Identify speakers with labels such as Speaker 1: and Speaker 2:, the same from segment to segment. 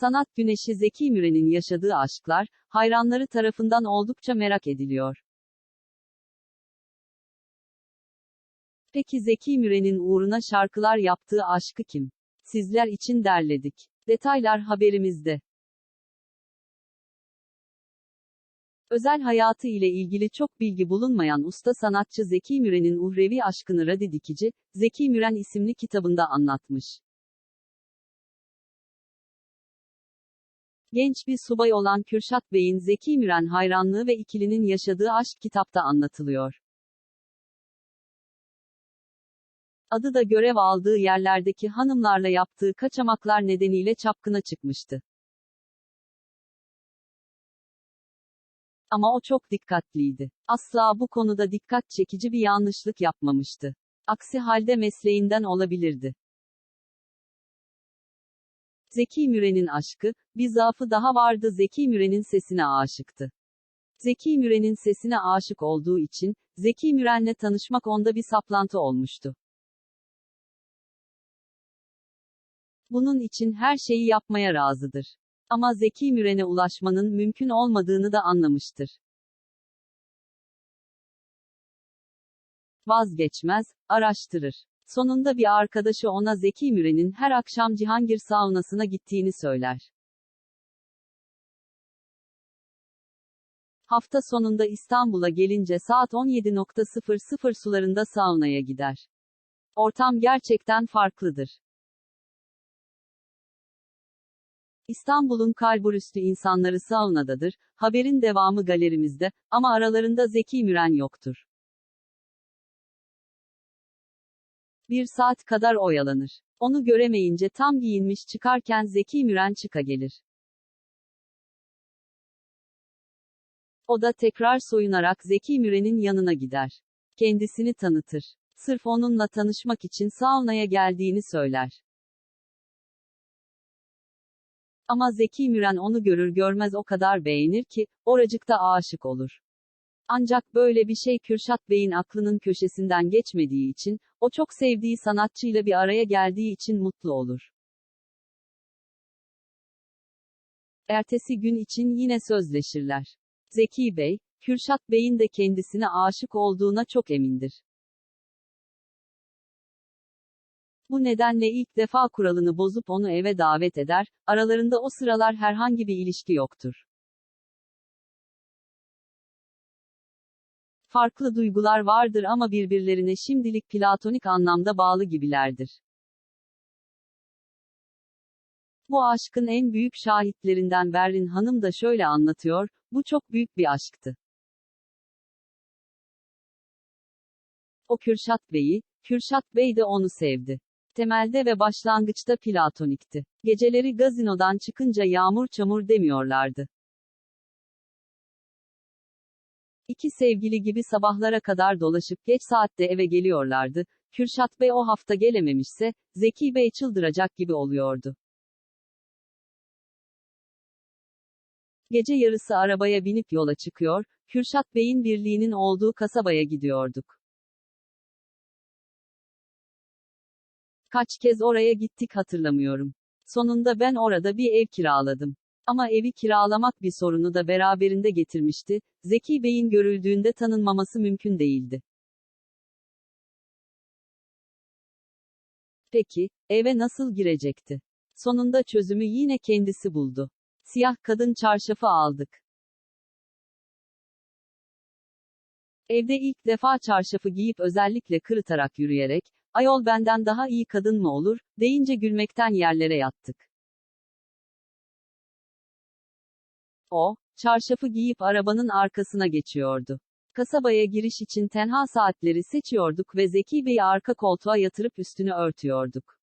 Speaker 1: Sanat güneşi Zeki Müren'in yaşadığı aşklar, hayranları tarafından oldukça merak ediliyor. Peki Zeki Müren'in uğruna şarkılar yaptığı aşkı kim? Sizler için derledik. Detaylar haberimizde. Özel hayatı ile ilgili çok bilgi bulunmayan usta sanatçı Zeki Müren'in uhrevi aşkını Radi Zeki Müren isimli kitabında anlatmış. Genç bir subay olan Kürşat Bey'in Zeki Müren hayranlığı ve ikilinin yaşadığı aşk kitapta anlatılıyor. Adı da görev aldığı yerlerdeki hanımlarla yaptığı kaçamaklar nedeniyle çapkına çıkmıştı. Ama o çok dikkatliydi. Asla bu konuda dikkat çekici bir yanlışlık yapmamıştı. Aksi halde mesleğinden olabilirdi. Zeki Müren'in aşkı, bir zaafı daha vardı Zeki Müren'in sesine aşıktı. Zeki Müren'in sesine aşık olduğu için, Zeki Müren'le tanışmak onda bir saplantı olmuştu. Bunun için her şeyi yapmaya razıdır. Ama Zeki Müren'e ulaşmanın mümkün olmadığını da anlamıştır. Vazgeçmez, araştırır. Sonunda bir arkadaşı ona Zeki Müren'in her akşam Cihangir saunasına gittiğini söyler. Hafta sonunda İstanbul'a gelince saat 17.00 sularında saunaya gider. Ortam gerçekten farklıdır. İstanbul'un kalburüstü insanları saunadadır, haberin devamı galerimizde, ama aralarında Zeki Müren yoktur. Bir saat kadar oyalanır. Onu göremeyince tam giyinmiş çıkarken Zeki Müren çıka gelir. O da tekrar soyunarak Zeki Müren'in yanına gider. Kendisini tanıtır. Sırf onunla tanışmak için saunaya geldiğini söyler. Ama Zeki Müren onu görür görmez o kadar beğenir ki, oracıkta aşık olur. Ancak böyle bir şey Kürşat Bey'in aklının köşesinden geçmediği için, o çok sevdiği sanatçıyla bir araya geldiği için mutlu olur. Ertesi gün için yine sözleşirler. Zeki Bey, Kürşat Bey'in de kendisine aşık olduğuna çok emindir. Bu nedenle ilk defa kuralını bozup onu eve davet eder, aralarında o sıralar herhangi bir ilişki yoktur. Farklı duygular vardır ama birbirlerine şimdilik platonik anlamda bağlı gibilerdir. Bu aşkın en büyük şahitlerinden Berrin Hanım da şöyle anlatıyor, bu çok büyük bir aşktı. O Kürşat Bey'i, Kürşat Bey de onu sevdi. Temelde ve başlangıçta platonikti. Geceleri gazinodan çıkınca yağmur çamur demiyorlardı. İki sevgili gibi sabahlara kadar dolaşıp geç saatte eve geliyorlardı. Kürşat Bey o hafta gelememişse, Zeki Bey çıldıracak gibi oluyordu. Gece yarısı arabaya binip yola çıkıyor, Kürşat Bey'in birliğinin olduğu kasabaya gidiyorduk. Kaç kez oraya gittik hatırlamıyorum. Sonunda ben orada bir ev kiraladım. Ama evi kiralamak bir sorunu da beraberinde getirmişti. Zeki Bey'in görüldüğünde tanınmaması mümkün değildi. Peki, eve nasıl girecekti? Sonunda çözümü yine kendisi buldu. Siyah kadın çarşafı aldık. Evde ilk defa çarşafı giyip özellikle kırıtarak yürüyerek, ayol benden daha iyi kadın mı olur, deyince gülmekten yerlere yattık. O, çarşafı giyip arabanın arkasına geçiyordu. Kasabaya giriş için tenha saatleri seçiyorduk ve Zeki Bey'i arka koltuğa yatırıp üstünü örtüyorduk.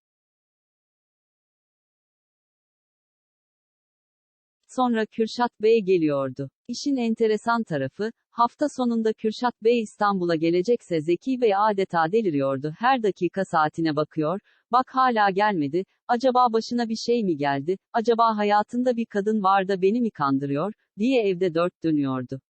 Speaker 1: Sonra Kürşat Bey geliyordu. İşin enteresan tarafı, hafta sonunda Kürşat Bey İstanbul'a gelecekse Zeki Bey adeta deliriyordu. Her dakika saatine bakıyor, bak hala gelmedi, acaba başına bir şey mi geldi, acaba hayatında bir kadın var da beni mi kandırıyor, diye evde dört dönüyordu.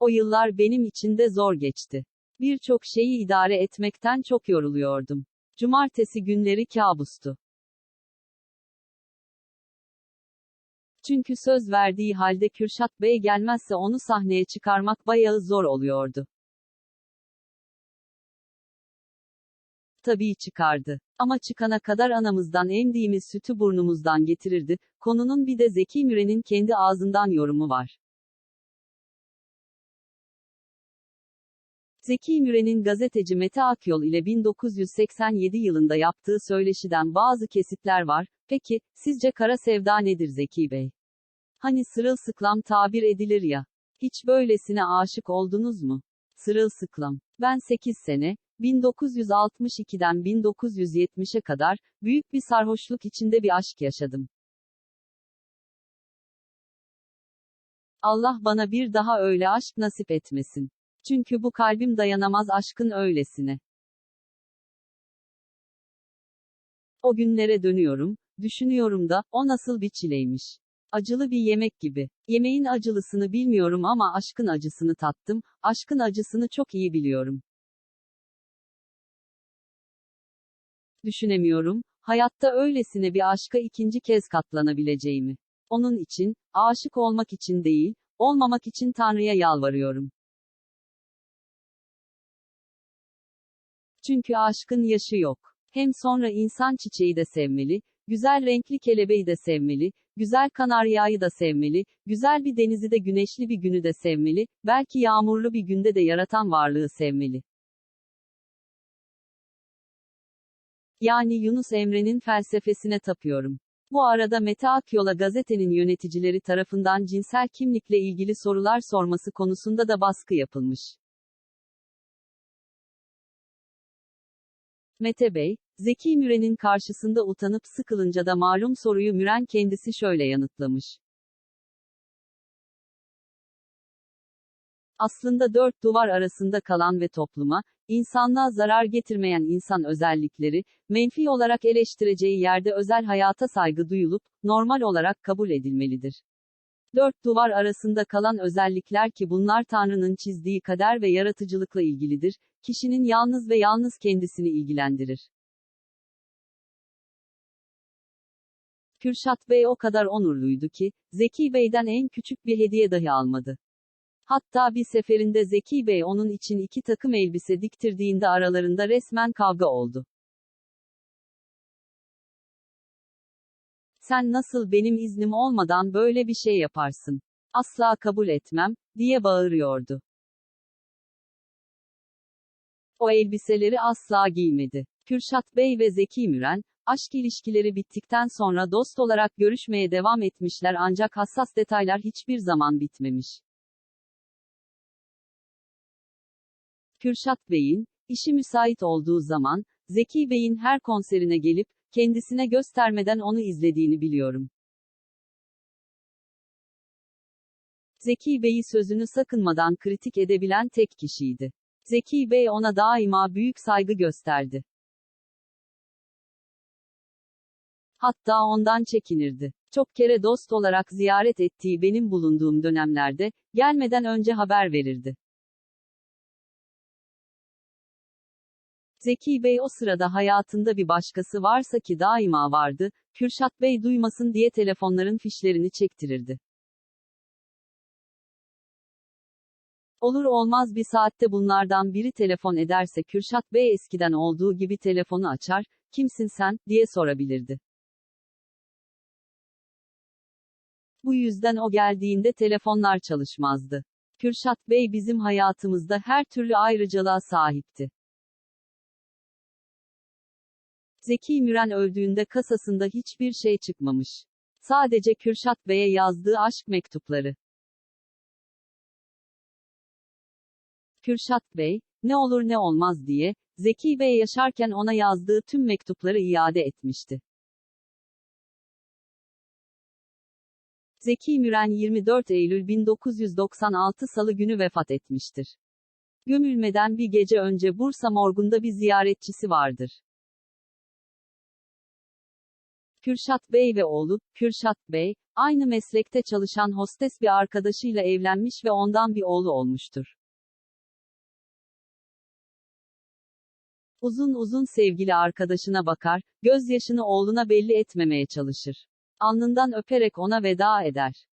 Speaker 1: O yıllar benim için de zor geçti. Birçok şeyi idare etmekten çok yoruluyordum. Cumartesi günleri kabustu. Çünkü söz verdiği halde Kürşat Bey gelmezse onu sahneye çıkarmak bayağı zor oluyordu. Tabii çıkardı. Ama çıkana kadar anamızdan emdiğimiz sütü burnumuzdan getirirdi. Konunun bir de Zeki Müren'in kendi ağzından yorumu var. Zeki Müren'in gazeteci Mete Akyol ile 1987 yılında yaptığı söyleşiden bazı kesitler var. Peki, sizce kara sevda nedir Zeki Bey? Hani sırılsıklam tabir edilir ya. Hiç böylesine aşık oldunuz mu? Sırılsıklam. Ben 8 sene, 1962'den 1970'e kadar, büyük bir sarhoşluk içinde bir aşk yaşadım. Allah bana bir daha öyle aşk nasip etmesin. Çünkü bu kalbim dayanamaz aşkın öylesine. O günlere dönüyorum, düşünüyorum da, o nasıl bir çileymiş. Acılı bir yemek gibi. Yemeğin acılısını bilmiyorum ama aşkın acısını tattım, aşkın acısını çok iyi biliyorum. Düşünemiyorum, hayatta öylesine bir aşka ikinci kez katlanabileceğimi. Onun için, aşık olmak için değil, olmamak için Tanrı'ya yalvarıyorum. Çünkü aşkın yaşı yok. Hem sonra insan çiçeği de sevmeli, güzel renkli kelebeği de sevmeli, güzel kanaryayı da sevmeli, güzel bir denizi de güneşli bir günü de sevmeli, belki yağmurlu bir günde de yaratan varlığı sevmeli. Yani Yunus Emre'nin felsefesine tapıyorum. Bu arada Mete Akyol'a gazetenin yöneticileri tarafından cinsel kimlikle ilgili sorular sorması konusunda da baskı yapılmış. Mete Bey, Zeki Müren'in karşısında utanıp sıkılınca da malum soruyu Müren kendisi şöyle yanıtlamış. Aslında dört duvar arasında kalan ve topluma, insanlığa zarar getirmeyen insan özellikleri, menfi olarak eleştireceği yerde özel hayata saygı duyulup, normal olarak kabul edilmelidir. Dört duvar arasında kalan özellikler ki bunlar Tanrı'nın çizdiği kader ve yaratıcılıkla ilgilidir, kişinin yalnız ve yalnız kendisini ilgilendirir. Kürşat Bey o kadar onurluydu ki, Zeki Bey'den en küçük bir hediye dahi almadı. Hatta bir seferinde Zeki Bey onun için iki takım elbise diktirdiğinde aralarında resmen kavga oldu. Sen nasıl benim iznim olmadan böyle bir şey yaparsın? Asla kabul etmem, diye bağırıyordu. O elbiseleri asla giymedi. Kürşat Bey ve Zeki Müren, aşk ilişkileri bittikten sonra dost olarak görüşmeye devam etmişler ancak hassas detaylar hiçbir zaman bitmemiş. Kürşat Bey'in, işi müsait olduğu zaman, Zeki Bey'in her konserine gelip, kendisine göstermeden onu izlediğini biliyorum. Zeki Bey'i sözünü sakınmadan kritik edebilen tek kişiydi. Zeki Bey ona daima büyük saygı gösterdi. Hatta ondan çekinirdi. Çok kere dost olarak ziyaret ettiği benim bulunduğum dönemlerde, gelmeden önce haber verirdi. Zeki Bey o sırada hayatında bir başkası varsa ki daima vardı, Kürşat Bey duymasın diye telefonların fişlerini çektirirdi. Olur olmaz bir saatte bunlardan biri telefon ederse Kürşat Bey eskiden olduğu gibi telefonu açar, kimsin sen, diye sorabilirdi. Bu yüzden o geldiğinde telefonlar çalışmazdı. Kürşat Bey bizim hayatımızda her türlü ayrıcalığa sahipti. Zeki Müren öldüğünde kasasında hiçbir şey çıkmamış. Sadece Kürşat Bey'e yazdığı aşk mektupları. Kürşat Bey, ne olur ne olmaz diye, Zeki Bey yaşarken ona yazdığı tüm mektupları iade etmişti. Zeki Müren 24 Eylül 1996 Salı günü vefat etmiştir. Gömülmeden bir gece önce Bursa morgunda bir ziyaretçisi vardır. Kürşat Bey ve oğlu, Kürşat Bey, aynı meslekte çalışan hostes bir arkadaşıyla evlenmiş ve ondan bir oğlu olmuştur. Uzun uzun sevgili arkadaşına bakar, gözyaşını oğluna belli etmemeye çalışır. Alnından öperek ona veda eder.